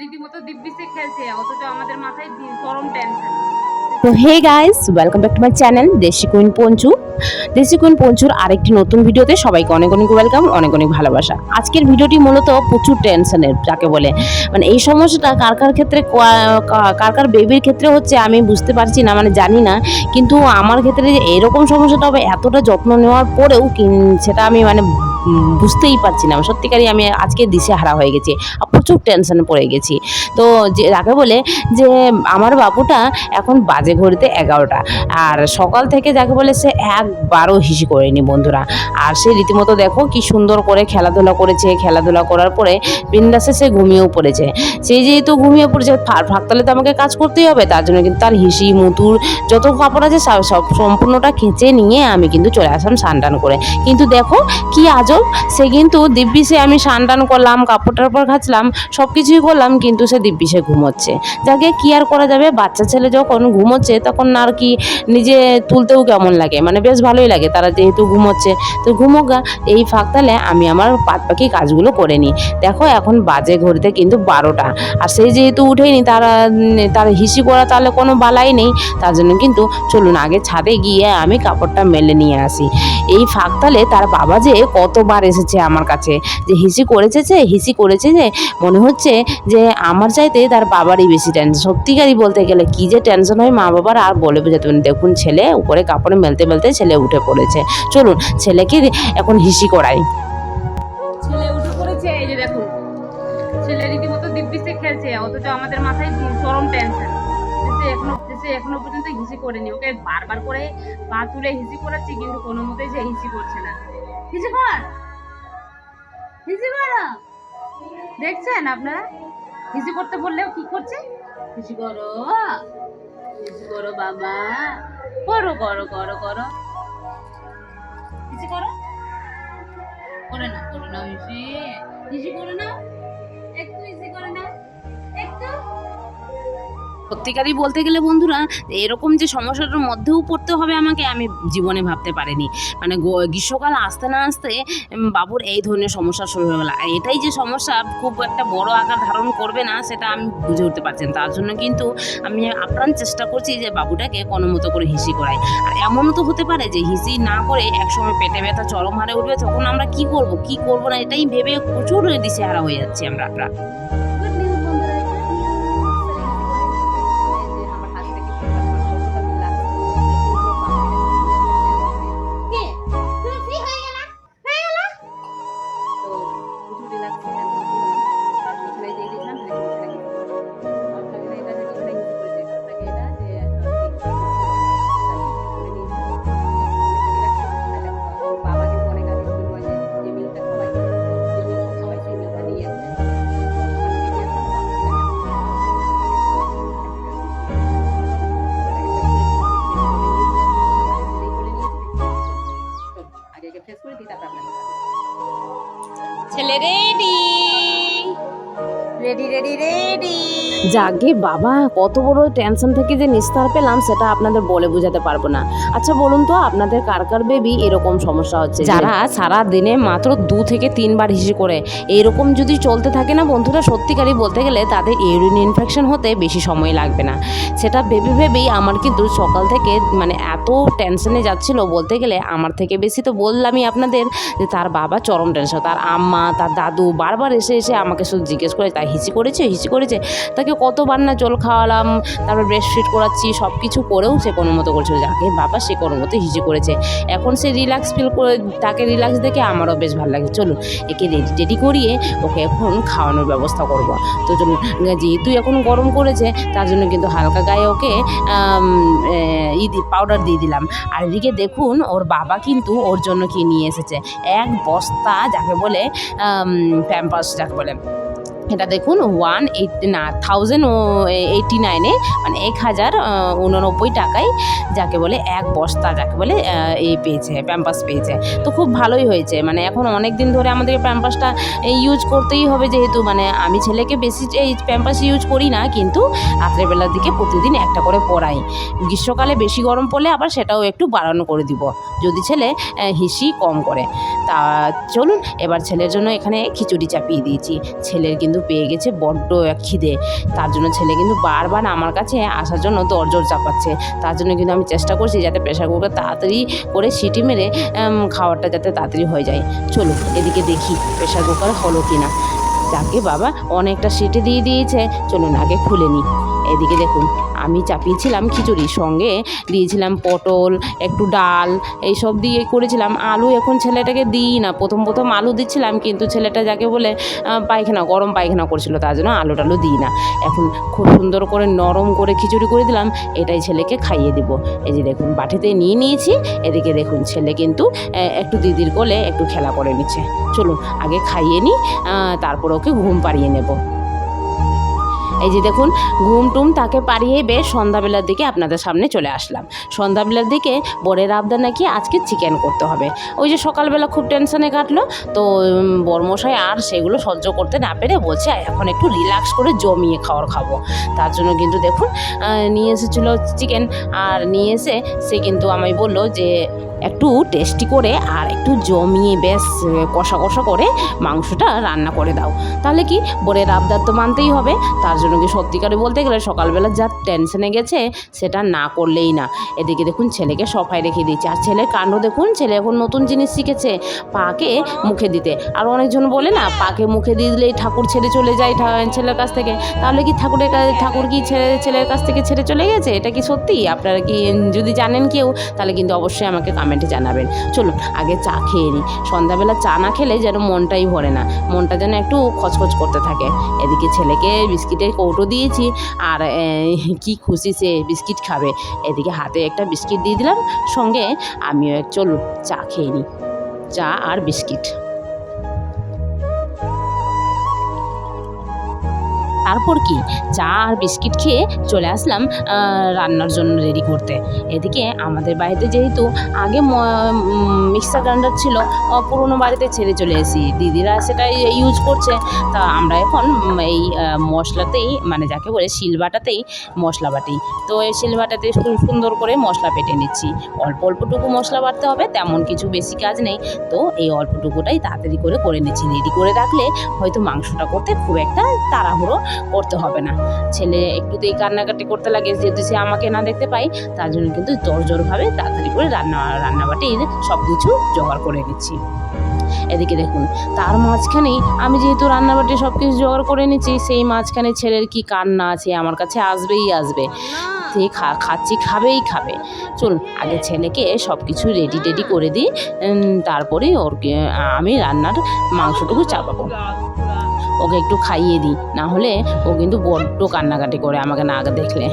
রীতিমতো দিব্যিসে খেলছে, অথচ আমাদের মাথায় চরম টেনশন তো hey guys welcome back to my channel Desi queen Panchu Desi queen পঞ্চুর আরেকটি নতুন ভিডিওতে সবাইকে অনেক অনেক ওয়েলকাম অনেক অনেক ভালোবাসা। আজকের ভিডিওটি মূলত প্রচুর টেনশনের যাকে বলে। মানে এই সমস্যাটা কার কার ক্ষেত্রে কার কার বেবির ক্ষেত্রে হচ্ছে আমি বুঝতে পারছি না মানে জানি না। কিন্তু আমার ক্ষেত্রে যে এরকম সমস্যাটা হবে, এতটা যত্ন নেওয়ার পরেও সেটা আমি মানে বুঝতেই পারছি না। সত্যিকারই আমি আজকে দিশেহারা হয়ে গেছি। প্রচুর টেনশনে পড়ে গেছি। তো যে যাকে বলে যে, আমার বাবুটা এখন বাজে ঘড়িতে এগারোটা। আর সকাল থেকে যাকে বলে সে একবারও হিসি করেনি বন্ধুরা। আর সে রীতিমতো দেখো কি সুন্দর করে খেলাধুলা করেছে। খেলাধুলা করার পরে বিন্দাসে সে ঘুমিয়েও পড়েছে। সে যেহেতু ঘুমিয়ে পড়েছে ফাঁকতালে তো আমাকে কাজ করতেই হবে। তার জন্য কিন্তু তার হিসি, মুতুর, যত কাপড় আছে সব সম্পূর্ণটা খেঁচে নিয়ে আমি কিন্তু চলে আসলাম স্নান করে। কিন্তু দেখো কি আজব সে কিন্তু দিব্যিসে আমি স্নান টান করলাম কাপড় টাপড় খাচ্লাম সব কিছুই করলাম, কিন্তু সে দিব্যিসে ঘুমোচ্ছে। যাকে কি আর করা যাবে? বাচ্চা ছেলে যখন ঘুমোচ্ছে, তখন আর কি নিজে তুলতেও কেমন লাগে? মানে বেশ ভালোই লাগে, তারা যেহেতু ঘুমোচ্ছে। তো ঘুমোক এই ফাঁকতালে আমি আমার পাত পাখি কাজগুলো করে নিই। দেখো, এখন বাজে ঘড়িতে কিন্তু বারোটা। আর সেই যেহেতু উঠেনি, তারা, তার হিসি করা তাহলে কোনো বালাই নেই। তার জন্য কিন্তু চলুন আগে ছাদে গিয়ে আমি কাপড়টা মেলে নিয়ে আসি। এই ফাঁকতালে তার বাবা যে কতবার এসেছে আমার কাছে যে হিসি করেছে যে, হিসি করেছে যে, মনে হচ্ছে যে আমার চাইতে তার বাবারই বেশি টেনশন সত্যিকারই বলতে গেলে কি যে টেনশন হয় মা বাবার আর বলে বোঝাতে পারেন দেখুন ছেলে, উপরে কাপড়ে মেলতে মেলতে ছেলে উঠে পড়েছে। চলুন, ছেলেকে এখন হিসি করাই। ছেলে উঠে পড়েছে করেনি। ওকে বারবার করে পা তুলে হিসি করাচ্ছি, কিন্তু কোনো মতেই সে হিসি করছে না। হিসি কর করো দেখছেন আপনারা? হিজি করতে বললেও কি করছে? হিজি করো হিজি করো বাবা। করো করো করো করো। হিজি করো। করে না করে না হিজি করে না। সত্যিকারই বলতে গেলে বন্ধুরা, এরকম যে সমস্যাটার মধ্যেও পড়তে হবে আমাকে, আমি জীবনে ভাবতে পারিনি। মানে গ্রীষ্মকাল আসতে না আসতে বাবুর এই ধরনের সমস্যা শুরু হয়ে গেল। আর এটাই যে সমস্যা, খুব একটা বড় আকার ধারণ করবে না, সেটা আমি বুঝে উঠতে পারছি তার জন্য কিন্তু আমি আপ্রাণ চেষ্টা করছি যে বাবুটাকে কোনো মতো করে হিসি করাই। আর এমনও তো হতে পারে যে হিসি না করে একসময় পেটে ব্যথা, চরম হারে উঠবে, তখন আমরা কি করব কি করব না, এটাই ভেবে প্রচুর দিশেহারা হয়ে যাচ্ছি আমরা। ছেলে রেডি রেডি রেডি রেডি যাকে বাবা কত বড় টেনশন থেকে যে নিস্তার পেলাম, সেটা আপনাদের বলে বোঝাতে পারব না। আচ্ছা বলুন তো, আপনাদের কার কার বেবি এরকম সমস্যা হচ্ছে? যারা সারা দিনে মাত্র দু থেকে তিনবার হিসি করে, এরকম যদি চলতে থাকে না বন্ধুরা, সত্যিকারই বলতে গেলে তাদের ইউরিন ইনফেকশন হতে বেশি সময় লাগবে না। সেটা ভেবে ভেবেই আমার কিন্তু সকাল থেকে মানে এত টেনশনে যাচ্ছিল বলতে গেলে, আমার থেকে বেশি তো বললামই আপনাদের যে তার বাবা চরম টেনশন তার আম্মা, তার দাদু বারবার এসে এসে আমাকে শুধু জিজ্ঞেস করে তাই হিসি করেছে হিসি করেছে, তাকে কতবার না জল খাওয়ালাম, তারপর ব্রেস্ট করাচ্ছি সব কিছু করেও সে কোনো মতো করছিল। যাকে বাবা সে কোনো মতো হিসি করেছে। এখন সে রিল্যাক্স ফিল করে, তাকে রিল্যাক্স দেখে আমারও বেশ ভালো লাগে। চলুন, একে রেডি টেডি করিয়ে ওকে এখন খাওয়ানোর ব্যবস্থা করব। তো চলুন যেহেতু এখন গরম করেছে, তার জন্য কিন্তু হালকা গায়ে ওকে ই পাউডার দিয়ে দিলাম। আর এদিকে দেখুন, ওর বাবা কিন্তু ওর জন্য কি নিয়ে এসেছে? এক বস্তা, যাকে বলে প্যাম্পাস যাকে বলে। এটা দেখুন ওয়ান এইট না থাউজেন্ড ও এইটি নাইনে মানে এক হাজার উননব্বই টাকায় যাকে বলে এক বস্তা, যাকে বলে এই পেয়েছে প্যাম্পাস পেয়েছে। তো খুব ভালোই হয়েছে মানে এখন অনেক দিন ধরে আমাদের প্যাম্পাসটা ইউজ করতেই হবে যেহেতু মানে আমি ছেলেকে বেশি, এই প্যাম্পাস ইউজ করি না, কিন্তু রাত্রেবেলার দিকে প্রতিদিন একটা করে পরাই গ্রীষ্মকালে বেশি গরম পড়লে আবার সেটাও একটু বাড়ানো করে দিব, যদি ছেলে হিসি কম করে। তা চলুন, এবার ছেলের জন্য এখানে খিচুড়ি চাপিয়ে দিয়েছি। ছেলের কিন্তু পেয়ে গেছে বড্ড এক খিদে। তার জন্য ছেলে কিন্তু বারবার আমার কাছে আসার জন্য দরজর চাপাচ্ছে। তার জন্য কিন্তু আমি চেষ্টা করছি যাতে প্রেশার কুকার তাড়াতাড়ি করে সিটি মেরে খাওয়ারটা যাতে তাড়াতাড়ি হয়ে যায়। চলো এদিকে দেখি প্রেশার কুকার হলো কি না যাকে বাবা অনেকটা সিটি দিয়ে দিয়েছে, চলুন আগে খুলে নিই। এদিকে দেখুন আমি চাপিয়েছিলাম খিচুড়ি সঙ্গে, দিয়েছিলাম পটল, একটু ডাল, এইসব দিয়ে করেছিলাম। আলু এখন ছেলেটাকে দিই না, প্রথম প্রথম আলু দিচ্ছিলাম, কিন্তু ছেলেটা যাকে বলে পায়খানা, গরম পায়খানা করছিল, তার জন্য আলু টালু দিই না। এখন খুব সুন্দর করে নরম করে খিচুড়ি করে দিলাম, এটাই ছেলেকে খাইয়ে দিব। এই যে দেখুন, বাটিতে নিয়ে নিয়েছি, এদিকে দেখুন ছেলে কিন্তু একটু দিদির কোলে একটু খেলা করে নিচ্ছে। চলুন, আগে খাইয়ে নিই তারপর ওকে ঘুম পাড়িয়ে নেব। এই যে দেখুন, ঘুম টুম তাকে পাড়িয়ে বেশ সন্ধ্যাবেলার দিকে আপনাদের সামনে চলে আসলাম। সন্ধ্যাবেলার দিকে বরের আবদার নাকি আজকে চিকেন করতে হবে। ওই যে সকালবেলা খুব টেনশনে কাটলো, তো বরমশাই আর সেগুলো সহ্য করতে না পেরে বলছে, এখন একটু রিল্যাক্স করে জমিয়ে খাওয়ার খাব। তার জন্য কিন্তু দেখুন নিয়ে এসেছিল চিকেন, আর নিয়ে এসে সে কিন্তু আমায় বলল যে একটু টেস্টি করে আর একটু জমিয়ে বেশ কষা কষা করে মাংসটা রান্না করে দাও। তাহলে কি? বরের আবদার তো মানতেই হবে। তার জন্য কি সত্যিকারে বলতে গেলে সকালবেলা যা টেনশনে গেছে সেটা না করলেই না। এদিকে দেখুন ছেলেকে সফায় রেখে দিয়েছে। আর ছেলের কাণ্ড দেখুন, ছেলে এখন নতুন জিনিস শিখেছে পাকে মুখে দিতে। আর অনেকজন বলে না, পাকে মুখে দিয়ে দিলেই ঠাকুর ছেড়ে চলে যায় ছেলের কাছ থেকে। তাহলে কি ঠাকুরের কাছে ঠাকুর কি ছেলে, ছেলের কাছ থেকে ছেড়ে চলে গেছে? এটা কি সত্যি? আপনারা কি, যদি জানেন কেউ, তাহলে কিন্তু অবশ্যই আমাকে কমেন্টে জানাবেন। চলুন, আগে চা খেয়ে নিই। সন্ধ্যাবেলা চা না খেলে যেন মনটাই ভরে না। মনটা যেন একটু খচখচ করতে থাকে। এদিকে ছেলেকে বিস্কিটের কৌটো দিয়েছি আর কি খুশি সে বিস্কিট খাবে। এদিকে হাতে একটা বিস্কিট দিয়ে দিলাম। সঙ্গে আমিও চলুন, চা খেয়ে নিই। চা আর বিস্কিট। তারপর কি? চা আর বিস্কিট খেয়ে চলে আসলাম রান্নার জন্য রেডি করতে। এদিকে আমাদের বাড়িতে যেহেতু আগে মিক্সার গ্রাইন্ডার ছিল পুরোনো বাড়িতে ছেড়ে চলে এসেছি। দিদিরা সেটাই ইউজ করছে। তা আমরা এখন এই মশলাতেই মানে যাকে বলে শিলবাটাতেই মশলা বাটি। তো এই শিলবাটাতে সুন্দর করে মশলা পেটে নিচ্ছি। অল্প অল্পটুকু মশলা বাটতে হবে, তেমন কিছু বেশি কাজ নেই। তো এই অল্পটুকুটাই তাড়াতাড়ি করে করে নিচ্ছি। রেডি করে রাখলে হয়তো মাংসটা করতে খুব একটা তাড়াহুড়ো করতে হবে না। ছেলে একটুতেই কান্নাকাটি করতে লাগে যেহেতু সে আমাকে না দেখতে পাই তার জন্য কিন্তু জোর জোরভাবে তাড়াতাড়ি করে রান্না রান্নাবাটির সব কিছু জোগাড় করে নিচ্ছি। এদিকে দেখুন তার মাঝখানেই আমি যেহেতু রান্নাবাটি সব কিছু জোগাড় করে নিচ্ছি সেই মাঝখানে ছেলের কি কান্না আছে আমার কাছে আসবেই আসবে। সে খা খাচ্ছি খাবেই খাবে। চলুন আগে ছেলেকে সব কিছু রেডি টেডি করে দিই তারপরে ওর আমি রান্নার মাংসটুকু চাপাবো। ওকে একটু খাইয়ে দিই। না হলে ও কিন্তু বড্ড কান্নাকাটি করে আমাকে না দেখলে।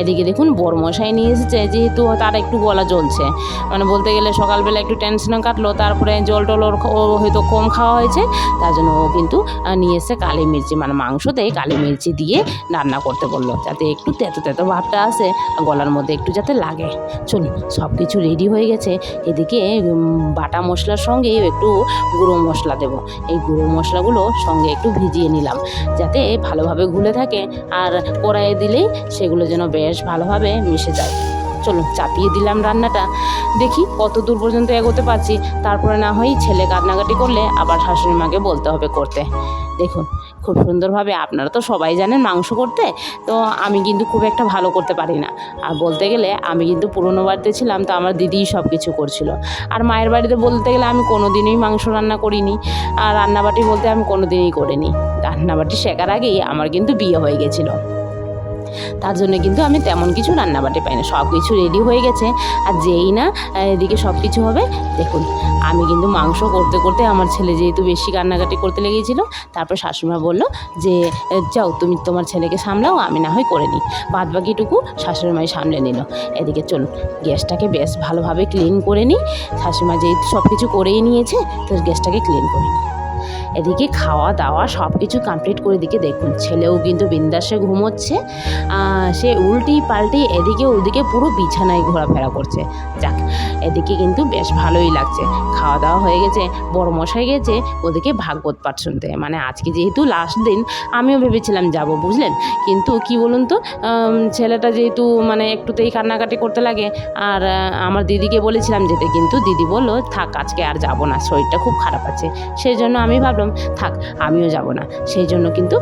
এদিকে দেখুন বড়মশাই নিয়ে এসেছে, যেহেতু তার একটু গলা জ্বলছে। মানে বলতে গেলে সকালবেলা একটু টেনশনে কাটলো, তারপরে জল টল ওর হয়তো কম খাওয়া হয়েছে, তার জন্য ও কিন্তু নিয়ে এসে কালি মির্চি মানে মাংসতে কালি মির্চি দিয়ে রান্না করতে বলল, যাতে একটু তেতো তেতো ভাবটা আসে গলার মধ্যে একটু যাতে লাগে। চলুন সব কিছু রেডি হয়ে গেছে। এদিকে বাটা মশলার সঙ্গে একটু গুঁড়ো মশলা দেবো। এই গুঁড়ো মশলাগুলো সঙ্গে একটু ভিজিয়ে নিলাম, যাতে ভালোভাবে ঘুলে থাকে আর কড়াইয়ে দিলেই সেগুলো যেন বেশ ভালোভাবে মিশে যায়। চলো চাপিয়ে দিলাম রান্নাটা। দেখি কত দূর পর্যন্ত এগোতে পারছি। তারপরে না হয় ছেলে কান্নাকাটি করলে আবার শাশুড়ি মাকে বলতে হবে করতে। দেখুন খুব সুন্দরভাবে আপনারা তো সবাই জানেন মাংস করতে, তো আমি কিন্তু খুব একটা ভালো করতে পারি না। আর বলতে গেলে আমি কিন্তু পুরনো বাড়িতে ছিলাম, তো আমার দিদিই সব কিছু করছিল। আর মায়ের বাড়িতে বলতে গেলে আমি কোনো দিনই মাংস রান্না করিনি, আর রান্নাবাটি বলতে আমি কোনো দিনই করিনি। রান্নাবাটি শেখার আগেই আমার কিন্তু বিয়ে হয়ে গেছিল। তার জন্য কিন্তু আমি তেমন কিছু রান্নাবাটি পাই না সব কিছু রেডি হয়ে গেছে। আর যেই না এদিকে সব কিছু হবে, দেখুন, আমি কিন্তু মাংস করতে করতে আমার ছেলে যেহেতু বেশি কান্নাকাটি করতে লেগেছিলো, তারপর শাশুড়িমা বলল যে যাও, তুমি তোমার ছেলেকে সামলাও, আমি না হয় করে নিই। বাদ বাকিটুকু শাশুড়িমাই সামলে নিল। এদিকে চলুন, গ্যাসটাকে বেশ ভালোভাবে ক্লিন করে নিই। শাশুড়িমা যেহেতু সব কিছু করেই নিয়েছে, তো গ্যাসটাকে ক্লিন করে নিই। এদিকে খাওয়া দাওয়া সব কিছু কমপ্লিট করে দিকে দেখুন, ছেলেও কিন্তু বিন্দাসে ঘুমোচ্ছে সে উল্টি পাল্টি এদিকে ওদিকে পুরো বিছানায় ঘোরাফেরা করছে। যাক, এদিকে কিন্তু বেশ ভালোই লাগছে। খাওয়া দাওয়া হয়ে গেছে বড় মশাই গেছে, ওদিকে ভাগবত পাঠ শুনতে। মানে আজকে যেহেতু লাস্ট দিন, আমিও ভেবেছিলাম যাব, বুঝলেন? কিন্তু কি বলুন তো ছেলেটা যেহেতু মানে একটুতেই কান্নাকাটি করতে লাগে, আর আমার দিদিকে বলেছিলাম যেতে, কিন্তু দিদি বলল, থাক, আজকে আর যাব না, শরীরটা খুব খারাপ আছে। সেই জন্য আমি আমি ভাবলাম, থাক, আমিও যাব না। সেই জন্য কিন্তু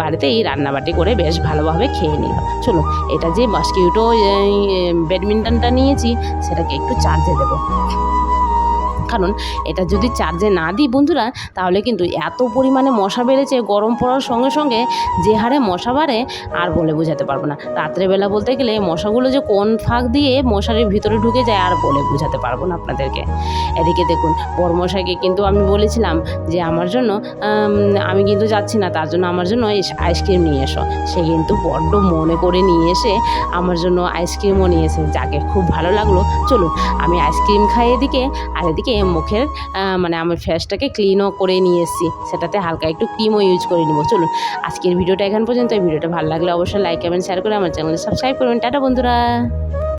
বাড়িতে এই রান্নাবাটি করে বেশ ভালোভাবে খেয়ে নিলাম। চলো, এটা যে মাস্কিউটো ব্যাডমিন্টনটা নিয়েছি, সেটাকে একটু চার্জে দেবো। কারণ এটা যদি চার্জে না দিই বন্ধুরা, তাহলে কিন্তু এত পরিমাণে মশা বেড়েছে, গরম পড়ার সঙ্গে সঙ্গে যে হারে মশা বাড়ে আর বলে বোঝাতে পারব না। রাত্রেবেলা বলতে গেলে মশাগুলো যে কোন ফাঁক দিয়ে মশারির ভিতরে ঢুকে যায় আর বলে বোঝাতে পারব না আপনাদেরকে। এদিকে দেখুন বড়মশাইকে কিন্তু আমি বলেছিলাম যে আমার জন্য, আমি কিন্তু যাচ্ছি না, তার জন্য আমার জন্য আইসক্রিম নিয়ে এসো। সে কিন্তু বড্ড মনে করে নিয়ে এসে আমার জন্য আইসক্রিমও নিয়ে এসে যাকে খুব ভালো লাগল, চলুন আমি আইসক্রিম খাই এদিকে, আর এদিকে মুখের মানে আমার ফেসটাকে ক্লিনও করে নিয়ে এসেছি সেটাতে হালকা একটু ক্রিমও ইউজ করে নিব। চলুন, আজকের ভিডিওটা এখন পর্যন্ত। ভিডিওটা ভালো লাগলে অবশ্যই লাইক কমেন্ট শেয়ার করে আমার চ্যানেলে সাবস্ক্রাইব করবেন টাটা বন্ধুরা!